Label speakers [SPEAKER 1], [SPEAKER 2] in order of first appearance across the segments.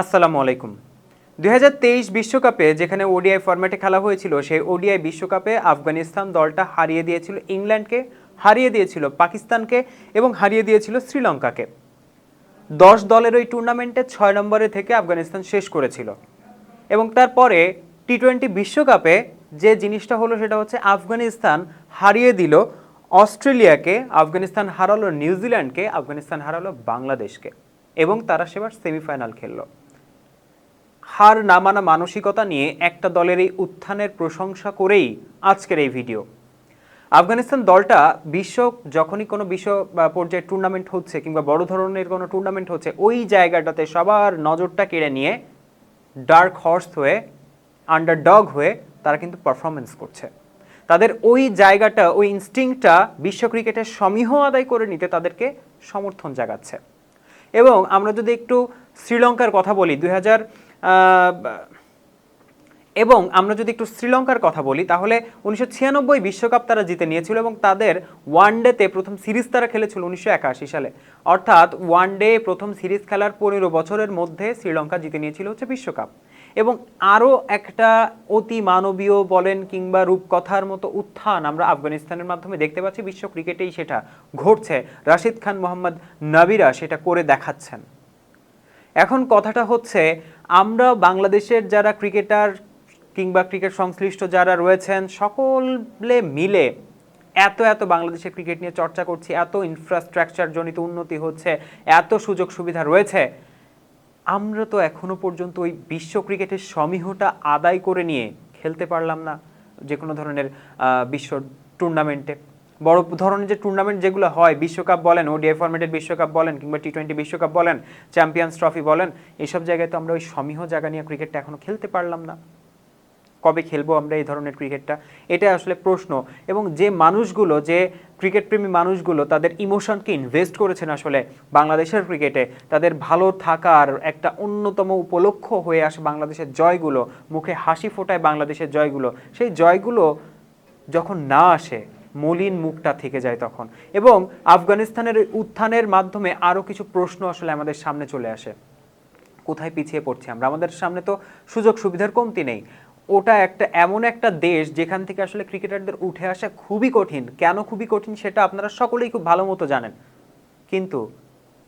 [SPEAKER 1] আসসালামু আলাইকুম। দুই বিশ্বকাপে যেখানে ওডিআই ফরম্যাটে খেলা হয়েছিল, সেই ওডিআই বিশ্বকাপে আফগানিস্তান দলটা হারিয়ে দিয়েছিল ইংল্যান্ডকে, হারিয়ে দিয়েছিল পাকিস্তানকে এবং হারিয়ে দিয়েছিল শ্রীলঙ্কাকে। দশ দলের ওই টুর্নামেন্টে ছয় নম্বরে থেকে আফগানিস্তান শেষ করেছিল। এবং তারপরে টি টোয়েন্টি বিশ্বকাপে যে জিনিসটা হলো সেটা হচ্ছে আফগানিস্তান হারিয়ে দিল অস্ট্রেলিয়াকে, আফগানিস্তান হারালো নিউজিল্যান্ডকে, আফগানিস্তান হারালো বাংলাদেশকে এবং তারা সেবার সেমিফাইনাল খেললো। হার না মানা মানসিকতা নিয়ে একটা দলের এই উত্থানের প্রশংসা করেই আজকের এই ভিডিও। আফগানিস্তান দলটা বিশ্ব যখনই কোনো বিশ্ব পর্যায়ে টুর্নামেন্ট হচ্ছে কিংবা বড় ধরনের কোনো টুর্নামেন্ট হচ্ছে, ওই জায়গাটাতে সবার নজরটা কেড়ে নিয়ে ডার্ক হর্স হয়ে আন্ডারডগ হয়ে তারা কিন্তু পারফরমেন্স করছে। তাদের ওই জায়গাটা, ওই ইনস্টিংটা বিশ্ব ক্রিকেটের সমীহ আদায় করে নিতে তাদেরকে সমর্থন জাগাচ্ছে। এবং আমরা যদি একটু শ্রীলঙ্কার কথা বলি, দুই হাজার এবং আমরা যদি একটু শ্রীলঙ্কার কথা বলি, তাহলে উনিশশো বিশ্বকাপ তারা জিতে নিয়েছিল এবং তাদের ওয়ান ডেতে প্রথম সিরিজ তারা খেলেছিল উনিশশো একাশি সালে। অর্থাৎ ওয়ান ডে প্রথম সিরিজ খেলার পনেরো বছরের মধ্যে শ্রীলঙ্কা জিতে নিয়েছিল হচ্ছে বিশ্বকাপ। এবং আরও একটা অতি মানবীয় বলেন কিংবা রূপকথার মতো উত্থান আমরা আফগানিস্তানের মাধ্যমে দেখতে পাচ্ছি, বিশ্ব ক্রিকেটেই সেটা ঘটছে। রাশিদ খান, মোহাম্মদ নবিরা সেটা করে দেখাচ্ছেন। এখন কথাটা হচ্ছে, আমরা বাংলাদেশের যারা ক্রিকেটার কিংবা ক্রিকেট সংশ্লিষ্ট যারা রয়েছেন, সকলে মিলে এত এত বাংলাদেশের ক্রিকেট নিয়ে চর্চা করছি, এত ইনফ্রাস্ট্রাকচার জনিত উন্নতি হচ্ছে, এত সুযোগ সুবিধা রয়েছে। আমরা তো এখনও পর্যন্ত ওই বিশ্ব ক্রিকেটের সমীহটা আদায় করে নিয়ে খেলতে পারলাম না যে কোনো ধরনের বিশ্ব টুর্নামেন্টে বড় ধরনের যে টুর্নামেন্ট যেগুলো হয়, বিশ্বকাপ বলেন ওডিআই ফরম্যাটের বিশ্বকাপ বলেন কিংবা টি টোয়েন্টি বিশ্বকাপ বলেন চ্যাম্পিয়ন্স ট্রফি বলেন এইসব জায়গায় তো আমরা ওই সমীহ জায়গা নিয়ে ক্রিকেটটা এখনও খেলতে পারলাম না। কবে খেলব আমরা এই ধরনের ক্রিকেটটা এটা আসলে প্রশ্ন। এবং যে মানুষগুলো, যে ক্রিকেট প্রেমী মানুষগুলো, তাদের ইমোশনকে ইনভেস্ট করেছেন আসলে বাংলাদেশের ক্রিকেটে তাদের ভালো থাকার একটা অন্যতম উপলক্ষ হয়ে আসে বাংলাদেশের জয়গুলো, মুখে হাসি ফোটায় বাংলাদেশের জয়গুলো। সেই জয়গুলো যখন না আসে মলিন মুখটা থেকে যায় তখন। এবং আফগানিস্তানের উত্থানের মাধ্যমে আরও কিছু প্রশ্ন আসলে আমাদের সামনে চলে আসে। কোথায় পিছিয়ে পড়ছি আমরা? আমাদের সামনে তো সুযোগ সুবিধার কমতি নেই। ওটা একটা, এমন একটা দেশ যেখান থেকে আসলে ক্রিকেটারদের উঠে আসা খুবই কঠিন। কেন খুবই কঠিন সেটা আপনারা সকলেই খুব ভালো মতো জানেন। কিন্তু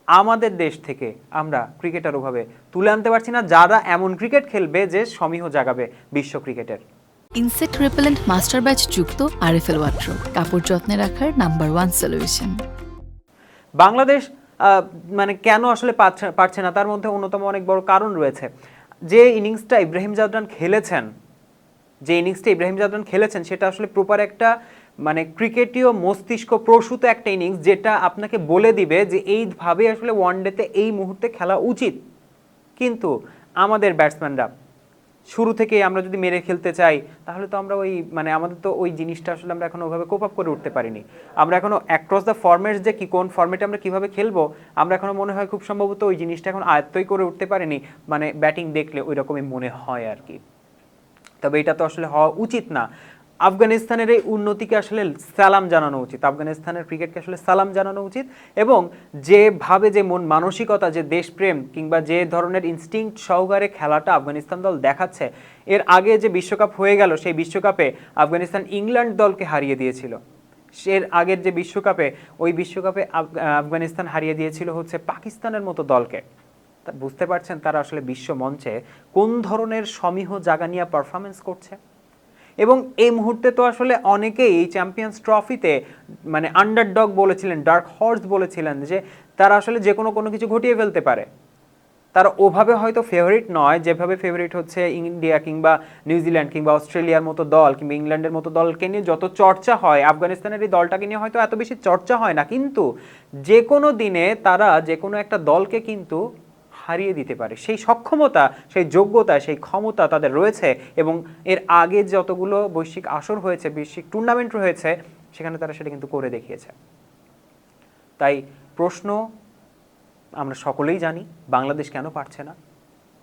[SPEAKER 1] আমাদের দেশ থেকে আমরা ক্রিকেটার ওভাবে তুলে আনতে পারছি না। যারা এমন ক্রিকেট খেলবে যে সমীহ জাগাবে বিশ্ব ক্রিকেটের।
[SPEAKER 2] ইনসেক্ট রিপেলেন্ট মাস্টার ব্যাচ যুক্ত আরএফএল ওয়াট্রো কাপড় যত্নে রাখার নাম্বার ওয়ান সলিউশন।
[SPEAKER 1] বাংলাদেশ মানে কেন আসলে পারছে না? তার মধ্যে অন্যতম অনেক বড় কারণ রয়েছে। যে ইনিংসটা ইব্রাহিম জাদরান খেলেছেন, যে ইনিংসটা ইব্রাহিম জাদরান খেলেছেন, সেটা আসলে প্রপার একটা মানে ক্রিকেটীয় মস্তিষ্ক প্রসূত একটা ইনিংস, যেটা আপনাকে বলে দিবে যে এইভাবে আসলে ওয়ানডেতে এই মুহূর্তে খেলা উচিত। কিন্তু আমাদের ব্যাটসম্যানরা শুরু থেকে আমরা যদি মেরে খেলতে চাই, তাহলে তো আমরা ওই মানে আমাদের তো ওই জিনিসটা আসলে আমরা এখনও ওভাবে কোপ আপ করে উঠতে পারিনি। আমরা এখনও অ্যাক্রস দ্য ফর্মেটস যে কি, কোন ফর্মেটে আমরা কীভাবে খেলব, আমরা এখনও মনে হয় খুব সম্ভবত ওই জিনিসটা এখন আয়ত্তই করে উঠতে পারিনি মানে ব্যাটিং দেখলে ওই রকমই মনে হয় আর কি। তবে এটা তো আসলে হওয়া উচিত না। আফগানিস্তানের এই উন্নতিকে আসলে সালাম জানানো উচিত। আফগানিস্তানের ক্রিকেটকে আসলে সালাম জানানো উচিত এবং যেভাবে যে মন মানসিকতা, যে দেশপ্রেম কিংবা যে ধরনের ইনস্টিংক্ট সহকারে খেলাটা আফগানিস্তান দল দেখাচ্ছে, এর আগে যে বিশ্বকাপ হয়ে গেল, সেই বিশ্বকাপে আফগানিস্তান ইংল্যান্ড দলকে হারিয়ে দিয়েছিল। এর আগের যে বিশ্বকাপে, ওই বিশ্বকাপে আফগানিস্তান হারিয়ে দিয়েছিল হচ্ছে পাকিস্তানের মতো দলকে। বুঝতে পারছেন তারা আসলে বিশ্ব মঞ্চে কোন ধরনের সমীহ জাগা নিয়ে পারফরমেন্স করছে? এবং এই মুহূর্তে তো আসলে অনেকেই এই চ্যাম্পিয়ন্স ট্রফিতে মানে আন্ডারডগ বলেছিলেন ডার্ক হর্স বলেছিলেন যে তারা আসলে যে কোনো কোনো কিছু ঘটিয়ে ফেলতে পারে। তারা ওভাবে হয়তো ফেভারিট নয়, যেভাবে ফেভারিট হচ্ছে ইন্ডিয়া কিংবা নিউজিল্যান্ড কিংবা অস্ট্রেলিয়ার মতো দল কিংবা ইংল্যান্ডের মতো দলকে নিয়ে যত চর্চা হয়, আফগানিস্তানের এই দলটাকে নিয়ে হয়তো এত বেশি চর্চা হয় না। কিন্তু যে কোনো দিনে তারা যে কোনো একটা দলকে কিন্তু হারিয়ে দিতে পারে। সেই সক্ষমতা, সেই যোগ্যতা, সেই ক্ষমতা তাদের রয়েছে এবং এর আগে যতগুলো বৈশ্বিক আসর হয়েছে, বৈশ্বিক টুর্নামেন্ট রয়েছে, সেখানে তারা সেটা কিন্তু করে দেখিয়েছে। তাই প্রশ্ন আমরা সকলেই জানি, বাংলাদেশ কেন পারছে না?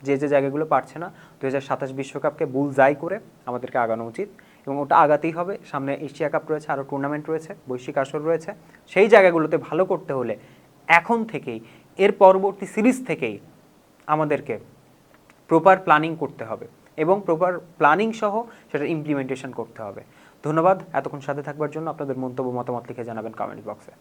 [SPEAKER 1] যে যে জায়গাগুলো পারছে না দু হাজার সাতাশ বিশ্বকাপকে বুল যাই করে আমাদেরকে আগানো উচিত এবং ওটা আগাতেই হবে। সামনে এশিয়া কাপ রয়েছে, আরও টুর্নামেন্ট রয়েছে, বৈশ্বিক আসর রয়েছে। সেই জায়গাগুলোতে ভালো করতে হলে এখন থেকেই, এর পরবর্তী সিরিজ থেকেই আমাদেরকে প্রপার প্ল্যানিং করতে হবে এবং প্রপার প্ল্যানিং সহ সেটা ইমপ্লিমেন্টেশন করতে হবে। ধন্যবাদ, এতক্ষণ সাথে থাকবার জন্য। আপনাদের মন্তব্য, মতামত লিখে জানাবেন কমেন্ট বক্সে